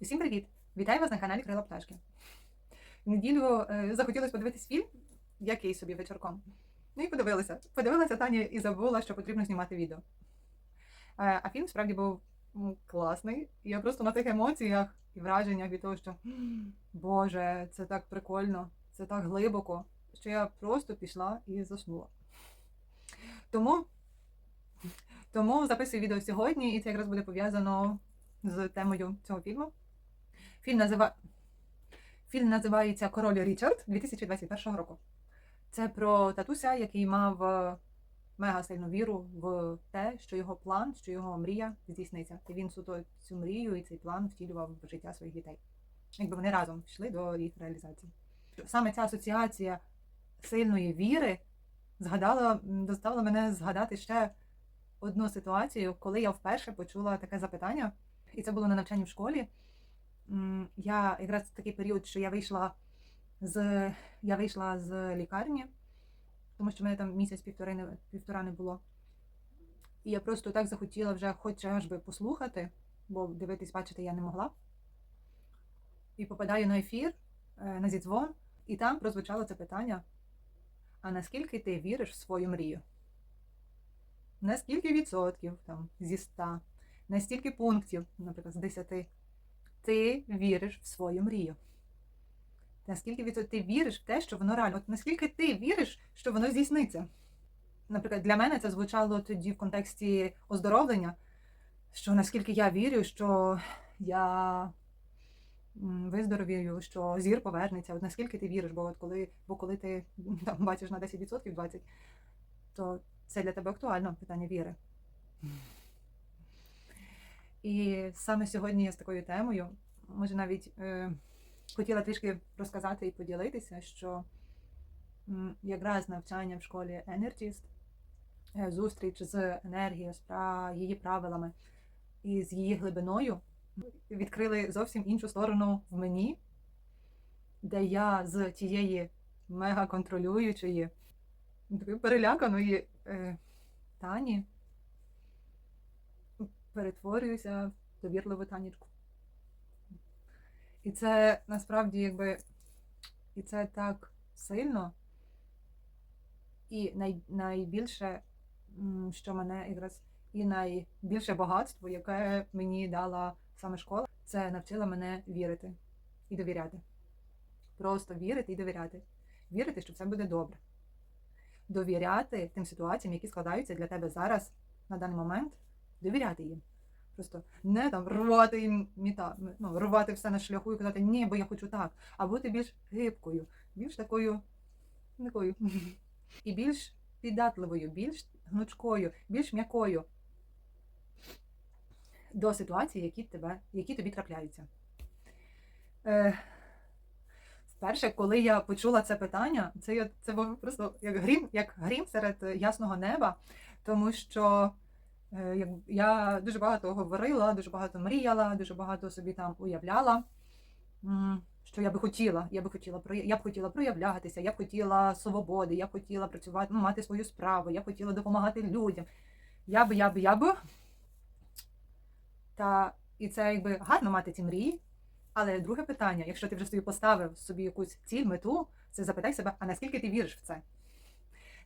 Усім привіт! Вітаю вас на каналі Крила Пташки. В неділю е, захотілося подивитись фільм, який собі вечірком. Ну і подивилася. Подивилася Таня і забула, що потрібно знімати відео. Е, а фільм справді був класний. Я просто на тих емоціях і враженнях від того, що Боже, це так прикольно, це так глибоко, що я просто пішла і заснула. Тому, тому записую відео сьогодні, і це якраз буде пов'язано з темою цього фільму. Фільм, назива... Фільм називається Король Річард 2021 року. Це про татуся, який мав е, мега сильну віру в те, що його план, що його мрія здійсниться. І він суто цю мрію і цей план втілював в життя своїх дітей. Якби вони разом йшли до їх реалізації. Саме ця асоціація сильної віри згадала, доставила мене згадати ще одну ситуацію, коли я вперше почула таке запитання, і це було на навчанні в школі. Я якраз в такий період, що я вийшла з я вийшла з лікарні, тому що в мене там місяць півтори не півтора не було. І я просто так захотіла вже хоч аж би послухати, бо дивитись, бачити я не могла. І попадаю на ефір, е, на зідзвон, і там прозвучало це питання: а наскільки ти віриш в свою мрію? На скільки відсотків там, зі 100? На стільки пунктів, наприклад, з 10? Ти віриш в свою мрію? Наскільки ти віриш в те, що воно реально? От наскільки ти віриш, що воно здійсниться? Наприклад, для мене це звучало тоді в контексті оздоровлення, що наскільки я вірю, що я виздоровію, що зір повернеться. От наскільки ти віриш, бо от коли, бо коли ти там бачиш на 10% 20%, то це для тебе актуально питання віри. І саме сьогодні я з такою темою, може навіть е, хотіла трішки розказати і поділитися, що м, якраз навчання в школі Energist, е, зустріч з енергією, з пра- її правилами і з її глибиною відкрили зовсім іншу сторону в мені, де я з тієї мега контролюючої, переляканої е, Тані перетворююся в довірливу танічку. І це насправді якби і це так сильно. І най, найбільше, що мене якраз і найбільше багатство, яке мені дала саме школа, це навчила мене вірити і довіряти. Просто вірити і довіряти. Вірити, що все буде добре. Довіряти тим ситуаціям, які складаються для тебе зараз на даний момент, довіряти їм. Просто не там рвати їм міта, ну, рвати все на шляху і казати, ні, бо я хочу так, а бути більш гибкою, більш такою, такою, і більш піддатливою, більш гнучкою, більш м'якою до ситуацій, які, тебе, які тобі трапляються. Е, вперше, коли я почула це питання, це, це був просто як грім, як грім серед ясного неба, тому що. Е, я дуже багато говорила, дуже багато мріяла, дуже багато собі там уявляла, що я би хотіла. Я би хотіла я б хотіла проявлятися, я б хотіла свободи, я б хотіла працювати, ну, мати свою справу, я б хотіла допомагати людям. Я би, я би, я би. Та і це якби гарно мати ці мрії. Але друге питання, якщо ти вже собі поставив собі якусь ціль, мету, це запитай себе, а наскільки ти віриш в це?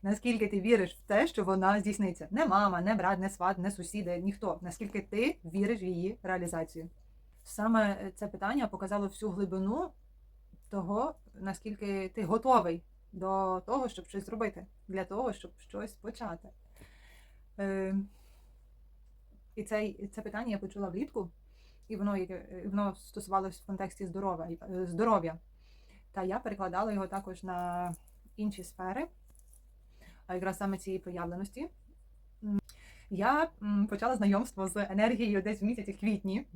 Наскільки ти віриш в те, що вона здійсниться? Не мама, не брат, не сват, не сусіди, ніхто. Наскільки ти віриш в її реалізацію? Саме це питання показало всю глибину того, наскільки ти готовий до того, щоб щось зробити, для того, щоб щось почати. Е, і це, це питання я почула влітку, і воно, яке- воно стосувалося в контексті здоров'я, е, здоров'я. Та я перекладала його також на інші сфери якраз саме цієї проявленості. Я почала знайомство з енергією десь в місяці квітні.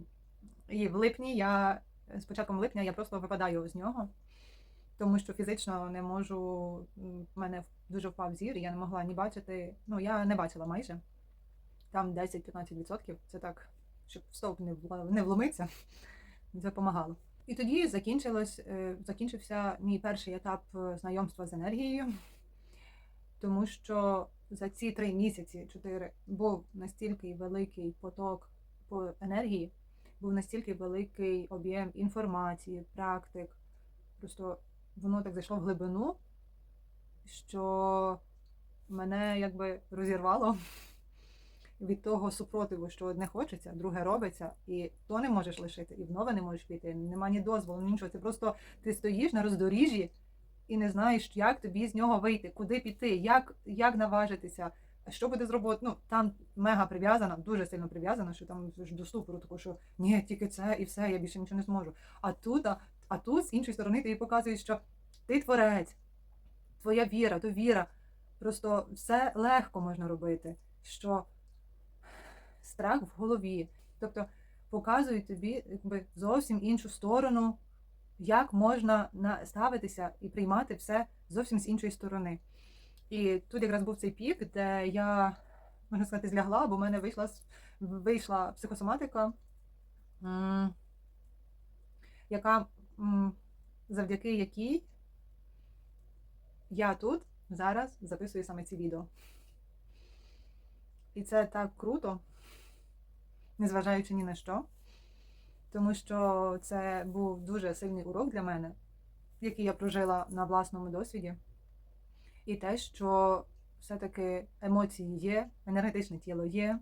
І в липні я з початком липня я просто випадаю з нього, тому що фізично не можу. В мене дуже впав зір, я не могла ні бачити. Ну, я не бачила майже. Там 10-15%. Це так, щоб стовп не не вломитися. Це допомагало. І тоді закінчилось, е, закінчився мій перший етап е, знайомства з енергією тому що за ці три місяці, чотири, був настільки великий поток по енергії, був настільки великий об'єм інформації, практик. Просто воно так зайшло в глибину, що мене якби розірвало від того супротиву, що одне хочеться, друге робиться, і то не можеш лишити, і в нове не можеш піти. Нема ні дозволу, ні нічого. Це просто ти стоїш на роздоріжжі і не знаєш, як тобі з нього вийти, куди піти, як, як наважитися. Що буде з роботи? Ну там мега прив'язана, дуже сильно прив'язана, що там до ступору, такого, що ні, тільки це і все, я більше нічого не зможу. А тут, а, а тут з іншої сторони, тобі показують, що ти творець, твоя віра, довіра. Просто все легко можна робити. Що страх в голові. Тобто показують тобі якби, зовсім іншу сторону, як можна ставитися і приймати все зовсім з іншої сторони. І тут якраз був цей пік, де я, можна сказати, злягла, бо в мене вийшла, вийшла психосоматика, яка, завдяки якій я тут зараз записую саме ці відео. І це так круто, незважаючи ні на що. Тому що це був дуже сильний урок для мене, який я прожила на власному досвіді. І те, що все-таки емоції є, енергетичне тіло є,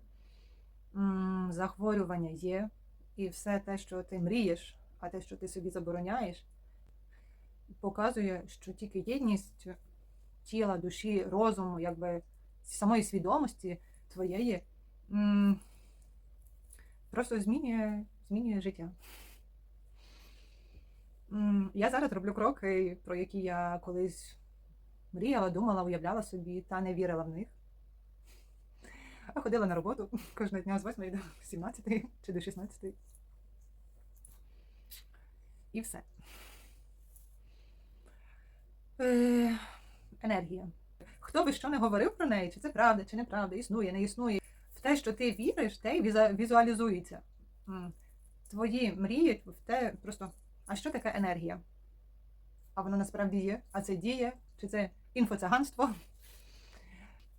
захворювання є, і все те, що ти мрієш, а те, що ти собі забороняєш, показує, що тільки єдність тіла, душі, розуму, якби самої свідомості твоєї просто змінює, змінює життя. Я зараз роблю кроки, про які я колись мріяла, думала, уявляла собі та не вірила в них. А ходила на роботу кожного дня з 8 до 17 чи до 16. І все. Е, енергія. Хто би що не говорив про неї, чи це правда, чи неправда, існує, не існує. В те, що ти віриш, те й візуалізується. Твої мрії в те просто. А що таке енергія? А воно насправді є? А це діє? Чи це інфоциганство?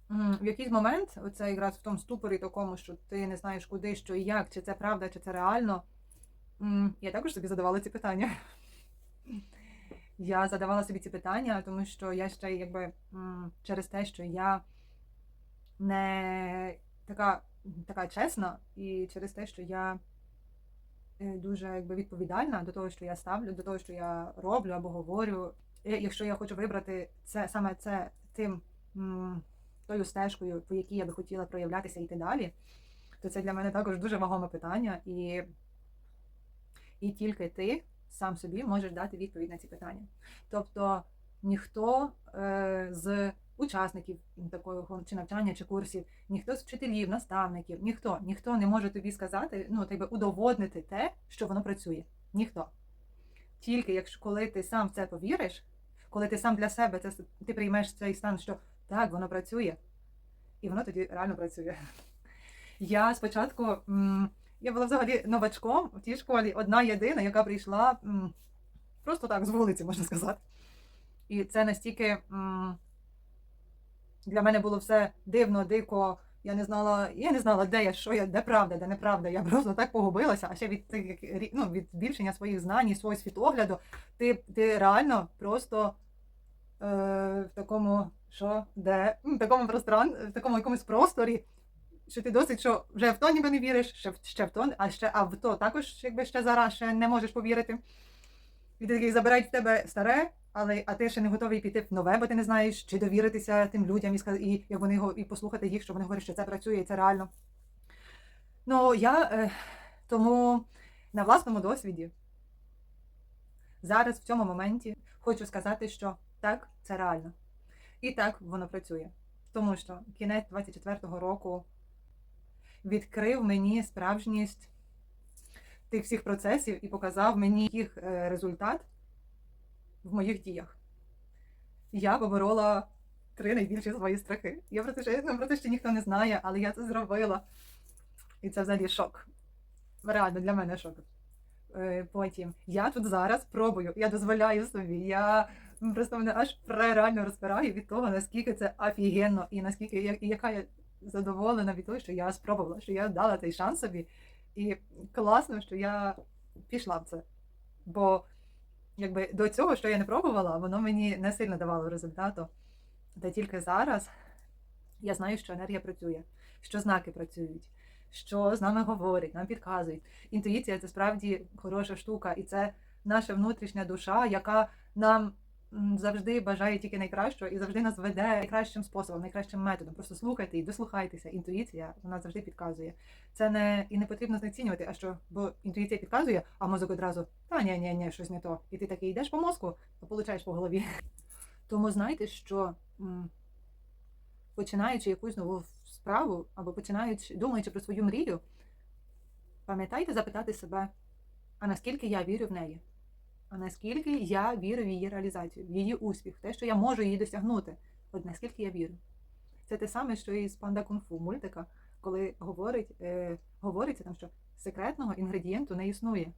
В якийсь момент, оце якраз в тому ступорі такому, що ти не знаєш куди, що і як, чи це правда, чи це реально. Я також собі задавала ці питання. Я задавала собі ці питання, тому що я ще якби через те, що я не така, така чесна, і через те, що я дуже якби відповідальна до того, що я ставлю, до того, що я роблю або говорю. Якщо я хочу вибрати це саме це тим тою стежкою, по якій я би хотіла проявлятися і йти далі, то це для мене також дуже вагоме питання, і, і тільки ти сам собі можеш дати відповідь на ці питання. Тобто ніхто е, з учасників такого чи навчання, чи курсів, ніхто з вчителів, наставників, ніхто, ніхто не може тобі сказати, ну тебе удоводнити те, що воно працює. Ніхто. Тільки якщо коли ти сам в це повіриш, коли ти сам для себе це ти приймеш цей стан, що так, воно працює, і воно тоді реально працює. Я спочатку я була взагалі новачком в тій школі, одна єдина, яка прийшла просто так з вулиці, можна сказати. І це настільки для мене було все дивно, дико. Я не знала, я не знала, де я, що я, де правда, де неправда. Я просто так погубилася. А ще від тих, ну, від збільшення своїх знань, і свого світогляду, ти, ти реально просто е, в такому, що, де, в такому простран, в такому якомусь просторі, що ти досить, що вже в то ніби не віриш, ще, ще в то, а ще а в то також, якби ще зараз ще не можеш повірити. І ти такий забирають в тебе старе, але а ти ще не готовий піти в нове, бо ти не знаєш, чи довіритися тим людям і і як вони і послухати їх, що вони говорять, що це працює і це реально. Ну я е, тому на власному досвіді зараз в цьому моменті хочу сказати, що так, це реально. І так воно працює. Тому що кінець 24-го року відкрив мені справжність тих всіх процесів і показав мені їх е, результат в моїх діях. Я поборола три найбільші свої страхи. Я про це ще ну, про це ще ніхто не знає, але я це зробила. І це взагалі шок. Реально для мене шок. Е, Потім я тут зараз пробую, я дозволяю собі. Я просто мене аж реально розпираю від того, наскільки це офігенно, і наскільки я- і яка я задоволена від того, що я спробувала, що я дала цей шанс собі І класно, що я пішла в це. Бо якби до цього, що я не пробувала, воно мені не сильно давало результату. Та тільки зараз я знаю, що енергія працює, що знаки працюють, що з нами говорять, нам підказують. Інтуїція це справді хороша штука, і це наша внутрішня душа, яка нам завжди бажає тільки найкращого і завжди нас веде найкращим способом, найкращим методом. Просто слухайте і дослухайтеся. Інтуїція вона завжди підказує. Це не і не потрібно знецінювати, а що, бо інтуїція підказує, а мозок одразу та ні, ні, ні, щось не то. І ти такий йдеш по мозку, а получаєш по голові. Тому знайте, що починаючи якусь нову справу або починаючи думаючи про свою мрію, пам'ятайте запитати себе, а наскільки я вірю в неї? Наскільки я вірю в її реалізацію, в її успіх, в те, що я можу її досягнути. От наскільки я вірю. Це те саме, що і з панда кунг-фу мультика, коли говорить, е, говориться там, що секретного інгредієнту не існує.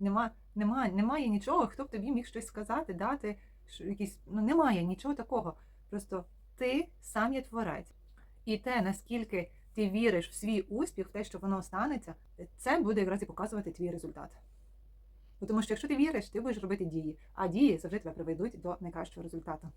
Нема, нема, немає нічого, хто б тобі міг щось сказати, дати. Якісь, ну, немає нічого такого. Просто ти сам є творець. І те, наскільки ти віриш в свій успіх, в те, що воно станеться, це буде якраз і показувати твій результат. Бо Тому що якщо ти віриш, ти будеш робити дії, а дії завжди тебе приведуть до найкращого результату.